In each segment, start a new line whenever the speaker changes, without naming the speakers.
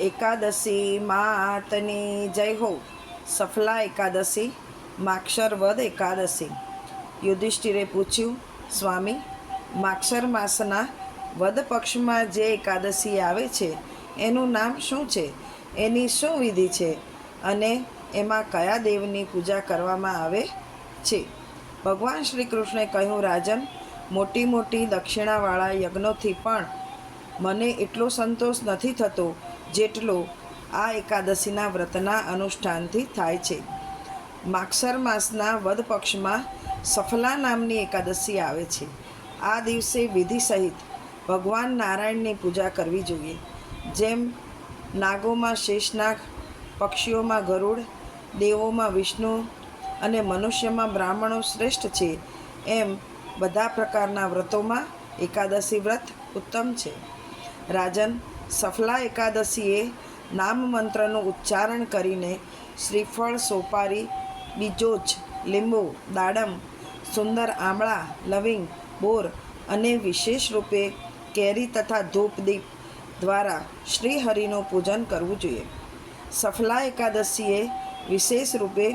એકાદશી માતની જય હો. સફલા એકાદશી, માક્ષર વદ એકાદશી. યુધિષ્ઠિરે પૂછ્યું, સ્વામી, માક્ષર માસના વદ પક્ષમાં જે એકાદશી આવે છે, એનું નામ શું છે? એની શું વિધિ છે? અને એમાં કયા દેવની પૂજા કરવામાં આવે છે? ભગવાન શ્રી કૃષ્ણે કહ્યું, રાજન, મોટી મોટી દક્ષિણાવાળા યજ્ઞોથી પણ મને એટલો સંતોષ નથી થતો જેટલો આ એકાદશીના વ્રતના અનુષ્ઠાનથી થાય છે. માક્ષર માસના વદ પક્ષમાં સફલા નામની એકાદશી આવે છે. આ દિવસે વિધિ સહિત ભગવાન નારાયણની પૂજા કરવી જોઈએ. જેમ નાગોમાં શેષનાગ, પક્ષીઓમાં ગરુડ, દેવોમાં વિષ્ણુ અને મનુષ્યમાં બ્રાહ્મણો શ્રેષ્ઠ છે, એમ બધા પ્રકારના વ્રતોમાં એકાદશી વ્રત ઉત્તમ છે. રાજન સફલા એકાદશીએ નામ મંત્રનું ઉચ્ચારણ કરીને શ્રીફળ સોપારી, બીજોજ, લીંબુ, દાડમ, સુંદર આમળા, લવિંગ, બોર અને વિશેષ રૂપે કેરી તથા ધૂપદીપ દ્વારા શ્રીહરિનું પૂજન કરવું જોઈએ. સફલા એકાદશીએ વિશેષ રૂપે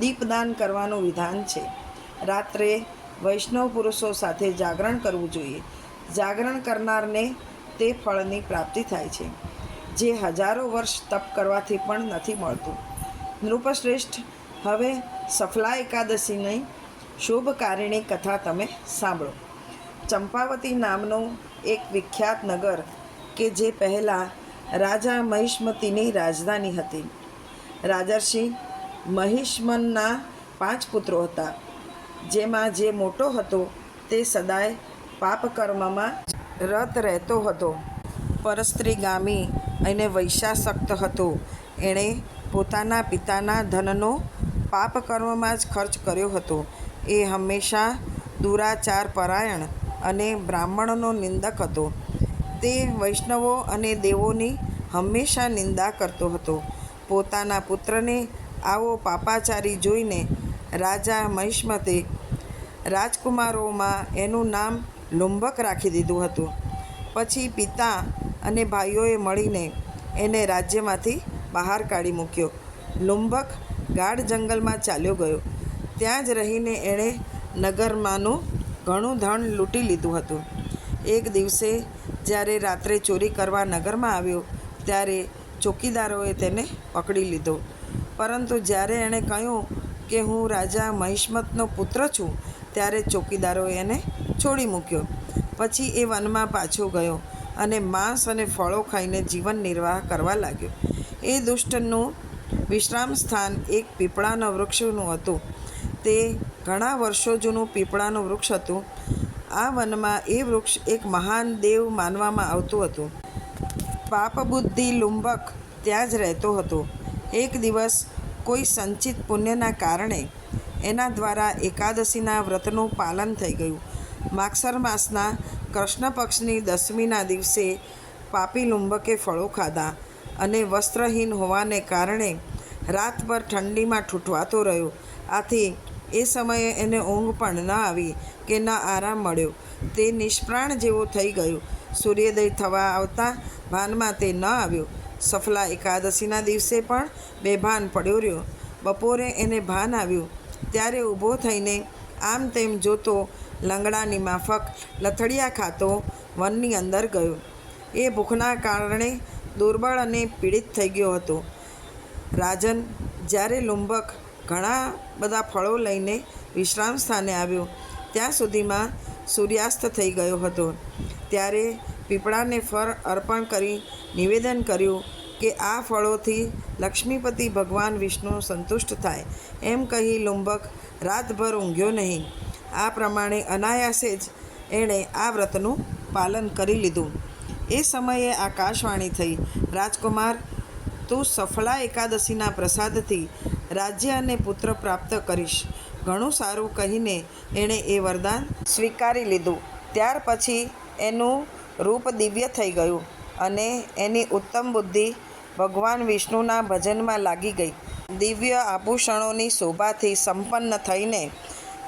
દીપદાન કરવાનું વિધાન છે. રાત્રે વૈષ્ણવ પુરુષો સાથે જાગરણ કરવું જોઈએ. જાગરણ કરનારને તે ફળની પ્રાપ્તિ થાય છે, જે હજારો વર્ષ તપ કરવાથી પણ નથી મળતું. નૃપશ્રેષ્ઠ, હવે સફલા એકાદશીની શુભકારિણી કથા તમે સાંભળો. ચંપાવતી નામનું એક વિખ્યાત નગર કે જે પહેલાં રાજા મહિષ્મતીની રાજધાની હતી. રાજર્ષિ મહિષ્મનના પાંચ પુત્રો હતા, જેમાં જે મોટો હતો તે સદાય પાપકર્મમાં રત રહેતો હતો. પરસ્ત્રીગામી અને વૈશાસક્ત હતો. એણે પોતાના પિતાના ધનનો પાપકર્મમાં જ ખર્ચ કર્યો હતો. એ હંમેશા દુરાચાર પરાયણ અને બ્રાહ્મણનો નિંદક હતો. તે વૈષ્ણવો અને દેવોની હંમેશા નિંદા કરતો હતો. પોતાના પુત્રને આવો પાપાચારી જોઈને રાજા મહિષ્મતે રાજકુમારોમાં એનું નામ લુંબક રાખી દીધું હતું. પછી પિતા અને ભાઈઓએ મળીને એને રાજ્યમાંથી બહાર કાઢી મૂક્યો. લુંબક ગાઢ જંગલમાં ચાલ્યો ગયો. ત્યાં જ રહીને એણે નગરમાંનું ઘણું ધન લૂંટી લીધું હતું. એક દિવસે જ્યારે રાત્રે ચોરી કરવા નગરમાં આવ્યો, ત્યારે ચોકીદારોએ તેને પકડી લીધો. પરંતુ જ્યારે એણે કહ્યું કે હું રાજા મહિષ્મતનો પુત્ર છું, ત્યારે ચોકીદારોએ એને છોડી મૂક્યો. પછી એ વનમાં પાછો ગયો અને માંસ અને ફળો ખાઈને જીવન નિર્વાહ કરવા લાગ્યો. એ દુષ્ટનું વિશ્રામ સ્થાન એક પીપળાના વૃક્ષનું હતું. તે ઘણા વર્ષો જૂનું પીપળાનું વૃક્ષ હતું. આ વનમાં એ વૃક્ષ એક મહાન દેવ માનવામાં આવતું હતું. પાપબુદ્ધિ લુંબક ત્યાં જ રહેતો હતો. એક દિવસ કોઈ સંચિત પુણ્યના કારણે એના દ્વારા એકાદશીના વ્રતનું પાલન થઈ ગયું. માક્ષર માસના કૃષ્ણ પક્ષની દસમીના દિવસે પાપી લુંબકે ફળો ખાધા અને વસ્ત્રહીન હોવાને કારણે રાતભર ઠંડીમાં ઠૂઠવાતો રહ્યો. આથી એ સમયે એને ઊંઘ પણ ન આવી કે ન આરામ મળ્યો. તે નિષ્પ્રાણ જેવો થઈ ગયો. સૂર્યોદય થવા આવતા ભાનમાં તે ન આવ્યો. સફલા એકાદશીના દિવસે પણ બેભાન પડ્યો રહ્યો. બપોરે એને ભાન આવ્યું. ત્યારે ઊભો થઈને આમ તેમ જોતો લંગડાની માફક લથડિયા ખાતો વનની અંદર ગયો. એ ભૂખના કારણે દુર્બળ અને પીડિત થઈ ગયો હતો. રાજન જ્યારે લુંબક ઘણા બધા ફળો લઈને વિશ્રામ સ્થાને આવ્યો, ત્યાં સુધીમાં સૂર્યાસ્ત થઈ ગયો હતો. ત્યારે પીપળાને ફળ અર્પણ કરી નિવેદન કર્યું કે આ ફળોથી લક્ષ્મીપતિ ભગવાન વિષ્ણુ સંતુષ્ટ થાય. એમ કહી લુંબક રાતભર ઊંઘ્યો નહીં. આ પ્રમાણે અનાયાસે જ એણે આ વ્રતનું પાલન કરી લીધું. એ સમયે આકાશવાણી થઈ, રાજકુમાર, તું સફળા એકાદશીના પ્રસાદથી રાજ્ય અને પુત્ર પ્રાપ્ત કરીશ. ઘણું સારું કહીને એણે એ વરદાન સ્વીકારી લીધું. ત્યાર પછી એનું રૂપ દિવ્ય થઈ ગયું અને એની ઉત્તમ બુદ્ધિ ભગવાન વિષ્ણુના ભજનમાં લાગી ગઈ. દિવ્ય આભૂષણોની શોભાથી સંપન્ન થઈને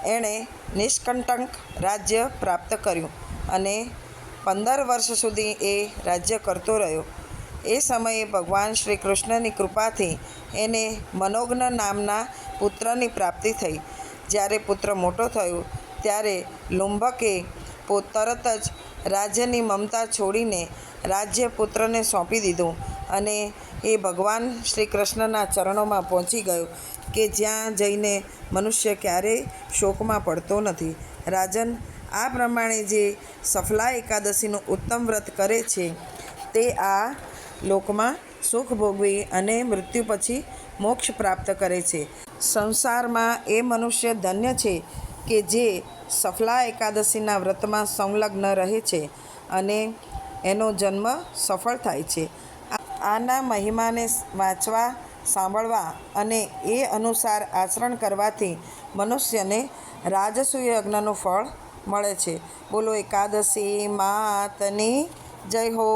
એણે નિષ્કંટક રાજ્ય પ્રાપ્ત કર્યું અને પંદર વર્ષ સુધી એ રાજ્ય કરતો રહ્યો. એ સમયે ભગવાન શ્રી કૃષ્ણની કૃપાથી એને મનોજ્ઞ નામના પુત્રની પ્રાપ્તિ થઈ. જ્યારે પુત્ર મોટો થયો, ત્યારે લુંભકે પો તરત જ રાજ્યની મમતા છોડીને રાજ્ય પુત્રને સોંપી દીધું અને એ ભગવાન શ્રી કૃષ્ણના ચરણોમાં પહોંચી ગયો. કે જ્યાં જઈને મનુષ્ય ક્યારેય શોકમાં પડતો નથી. રાજન આ પ્રમાણે જે સફલા એકાદશીનું ઉત્તમ વ્રત કરે છે, તે આ લોકમાં સુખ ભોગવી અને મૃત્યુ પછી મોક્ષ પ્રાપ્ત કરે છે. સંસારમાં એ મનુષ્ય ધન્ય છે કે જે સફલા એકાદશીના વ્રતમાં સંલગ્ન રહે છે અને એનો જન્મ સફળ થાય છે. આના મહિમાને વાંચવા સાંભળવા અને એ અનુસાર આચરણ કરવાથી મનુષ્યને રાજસૂય યજ્ઞનું ફળ મળે છે. બોલો એકાદશી માતની જય હો.